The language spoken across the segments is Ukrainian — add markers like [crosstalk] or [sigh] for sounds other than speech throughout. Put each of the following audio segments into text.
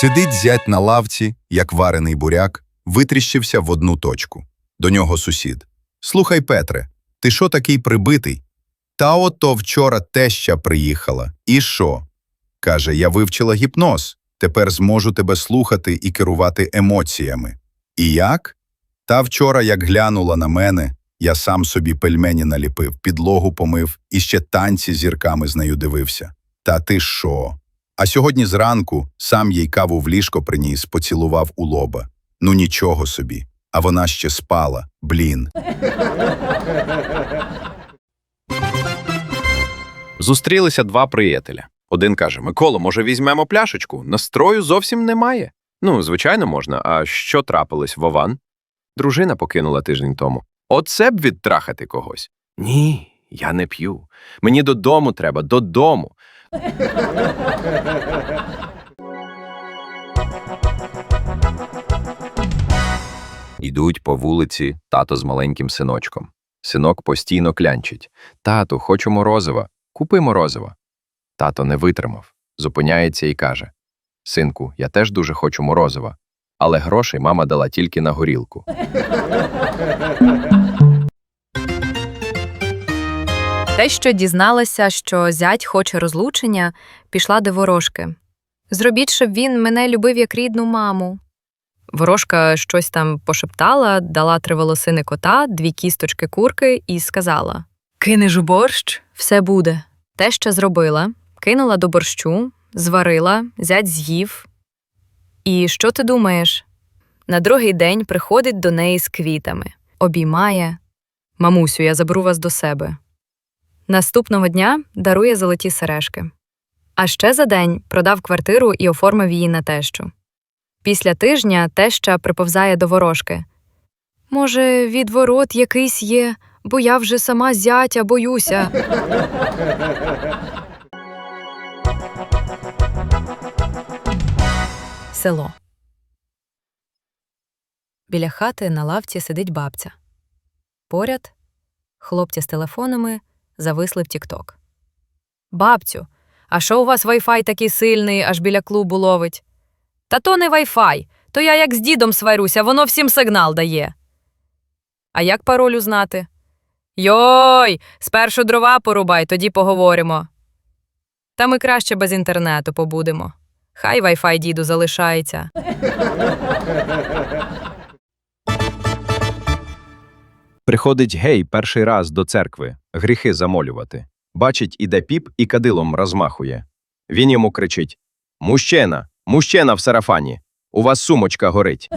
Сидить зять на лавці, як варений буряк, витріщився в одну точку. До нього сусід. Слухай, Петре, ти що такий прибитий? Та ото вчора теща приїхала. І що? Каже, я вивчила гіпноз. Тепер зможу тебе слухати і керувати емоціями. І як? Та вчора, як глянула на мене, я сам собі пельмені наліпив, підлогу помив і ще танці зірками з нею дивився. Та ти що? А сьогодні зранку сам їй каву в ліжко приніс, поцілував у лоба. Ну нічого собі. А вона ще спала, блін. Зустрілися два приятеля. Один каже: Миколо, може, візьмемо пляшечку? Настрою зовсім немає. Ну, звичайно, можна. А що трапилось, Вован? Дружина покинула тиждень тому. Оце б відтрахати когось. Ні, я не п'ю. Мені додому треба, додому. Ідуть по вулиці тато з маленьким синочком. Синок постійно клянчить. Тату, хочу морозива. Купи морозива. Тато не витримав, зупиняється і каже: Синку, я теж дуже хочу морозива, але грошей мама дала тільки на горілку. Те, що дізналася, що зять хоче розлучення, пішла до ворожки. Зробіть, щоб він мене любив як рідну маму. Ворожка щось там пошептала, дала три волосини кота, дві кісточки курки і сказала: Кинеш у борщ, все буде. Те, що зробила, кинула до борщу, зварила, зять з'їв. І що ти думаєш? На другий день приходить до неї з квітами, обіймає. Мамусю, я заберу вас до себе. Наступного дня дарує золоті сережки. А ще за день продав квартиру і оформив її на тещу. Після тижня теща приповзає до ворожки. Може, відворот якийсь є, бо я вже сама зятя боюся. Село. Біля хати на лавці сидить бабця. Поряд хлопці з телефонами зависли в Тікток. Бабцю, а що у вас вайфай такий сильний, аж біля клубу ловить? Та то не вайфай, то я як з дідом сварюся, воно всім сигнал дає. А як пароль узнати? Йой, спершу дрова порубай, тоді поговоримо. Та ми краще без інтернету побудемо. Хай вайфай діду залишається. Приходить гей перший раз до церкви, гріхи замолювати. Бачить, іде піп і кадилом розмахує. Він йому кричить: Мужчина, мужчина в сарафані, у вас сумочка горить.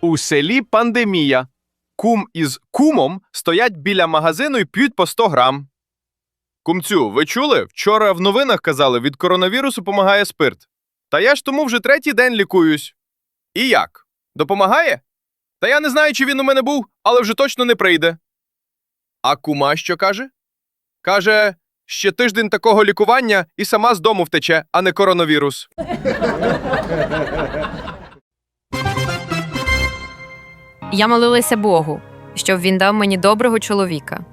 У селі пандемія. Кум із кумом стоять біля магазину і п'ють по 100 грам. Кумцю, ви чули? Вчора в новинах казали, від коронавірусу помагає спирт. Та я ж тому вже третій день лікуюсь. І як? Допомагає? Та я не знаю, чи він у мене був, але вже точно не прийде. А кума що каже? Каже, ще тиждень такого лікування і сама з дому втече, а не коронавірус. Я молилася Богу, щоб він дав мені доброго чоловіка.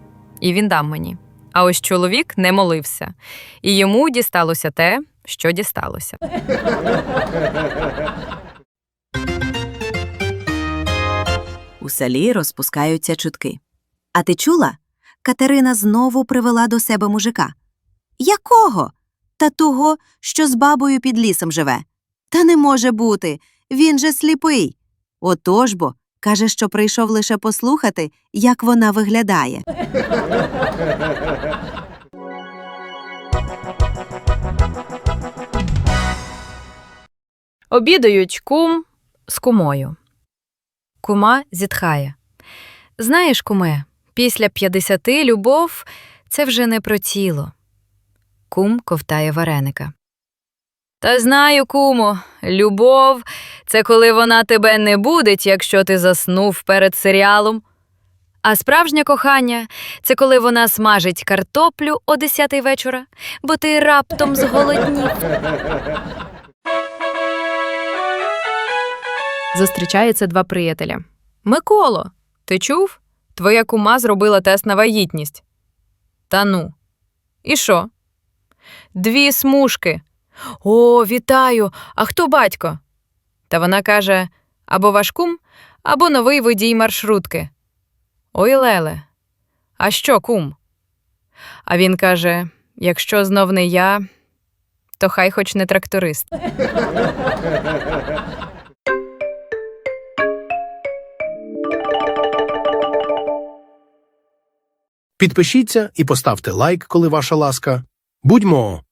І він дав мені. А ось чоловік не молився, і йому дісталося те, що дісталося. У селі розпускаються чутки. А ти чула? Катерина знову привела до себе мужика. Якого? Та того, що з бабою під лісом живе. Та не може бути. Він же сліпий. Отож бо, каже, що прийшов лише послухати, як вона виглядає. Обідають кум з кумою. Кума зітхає. Знаєш, куме, після п'ятдесяти любов це вже не про тіло. Кум ковтає вареника. Та знаю, кумо, любов це коли вона тебе не будить, якщо ти заснув перед серіалом. А справжнє кохання це коли вона смажить картоплю о десятий вечора, бо ти раптом зголоднів. Зустрічаються два приятеля. Миколо, ти чув? Твоя кума зробила тест на вагітність. Та ну. І що? Дві смужки. О, вітаю! А хто батько? Та вона каже: або ваш кум, або новий водій маршрутки. Ой, Леле, а що, кум? А він каже: якщо знов не я, то хай хоч не тракторист. [laughs] Підпишіться і поставте лайк, коли ваша ласка. Будьмо